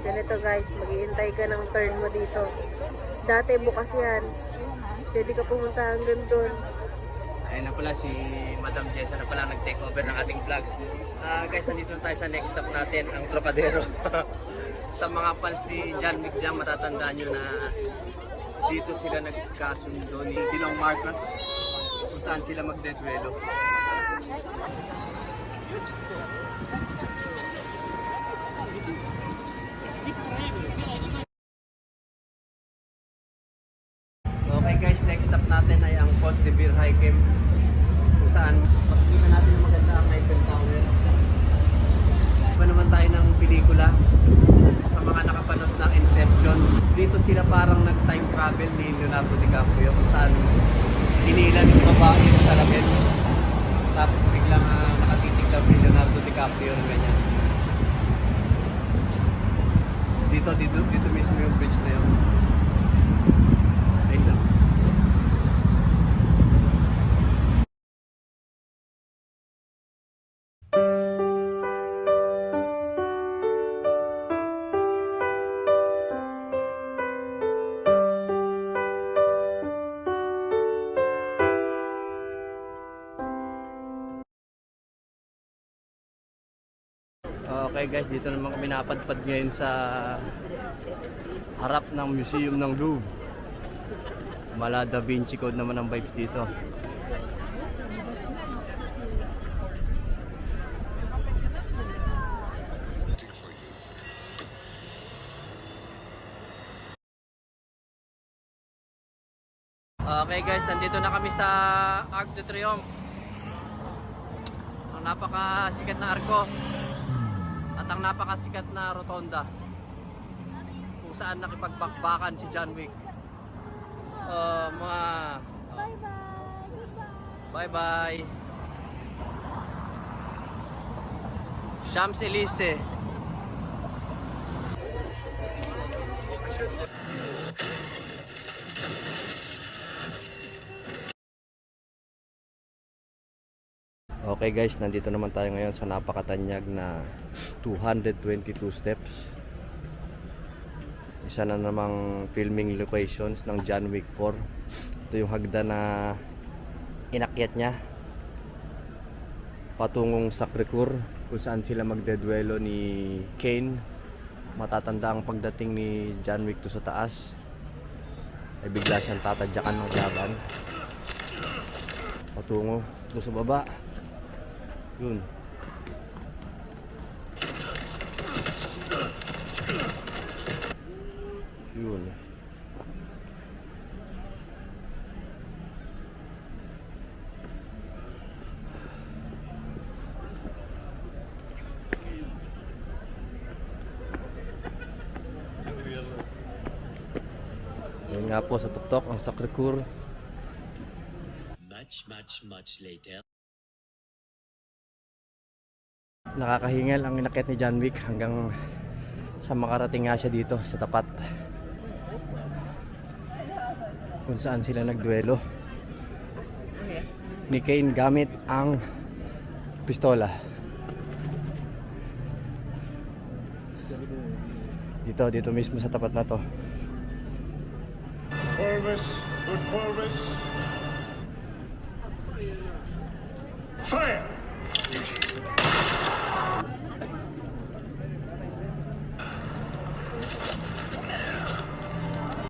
Ganito guys, maghihintay ka ng turn mo dito. Dati bukas yan. Pwede ka pumunta hanggang doon. Ayun na pala si Madam Jessa na pala nag-take over ng ating vlogs. Uh, guys, nandito na tayo sa next stop natin, ang Tropadero. sa mga fans ni John McJam, matatandaan nyo na dito sila nagkasundo ni Dilong Marcos kung saan sila magdedwelo. Stop natin ay ang Ponte Beer Hikem kung saan makikita natin ang maganda ang Eiffel Tower. Iba naman tayo ng pelikula sa mga nakapanood ng Inception. Dito sila parang nag-time travel ni Leonardo DiCaprio kung saan hinilan yung babae yung salamin. Tapos biglang uh, nakatitig lang si Leonardo DiCaprio ng ganyan. Dito, dito, dito mismo yung bridge na yun. Okay guys, dito naman kami napadpad ngayon sa harap ng Museum ng Louvre. Mala Da Vinci Code naman ang vibes dito. Okay guys, nandito na kami sa Arc de Triomphe. Ang napakasikat na arko at ang napakasikat na rotonda kung saan nakipagbakbakan si John Wick. Uh, mga Bye bye. Champs-Élysées. Okay guys, nandito naman tayo ngayon sa napakatanyag na 222 steps. Isa na namang filming locations ng John Wick 4. Ito yung hagda na inakyat niya patungong Sacré-Cœur kung saan sila magdedwelo ni Kane. Matatanda ang pagdating ni John Wick to sa taas ay bigla siyang tatadyakan ng laban patungo doon sa baba yun. Yun. Yun nga po sa tuktok ang Sacré-Cœur Much, much, much later. Nakakahingal ang inakit ni John Wick hanggang sa makarating nga siya dito sa tapat kung saan sila nagduelo ni Kane gamit ang pistola dito dito mismo sa tapat na to Purvis, good Purvis. Fire!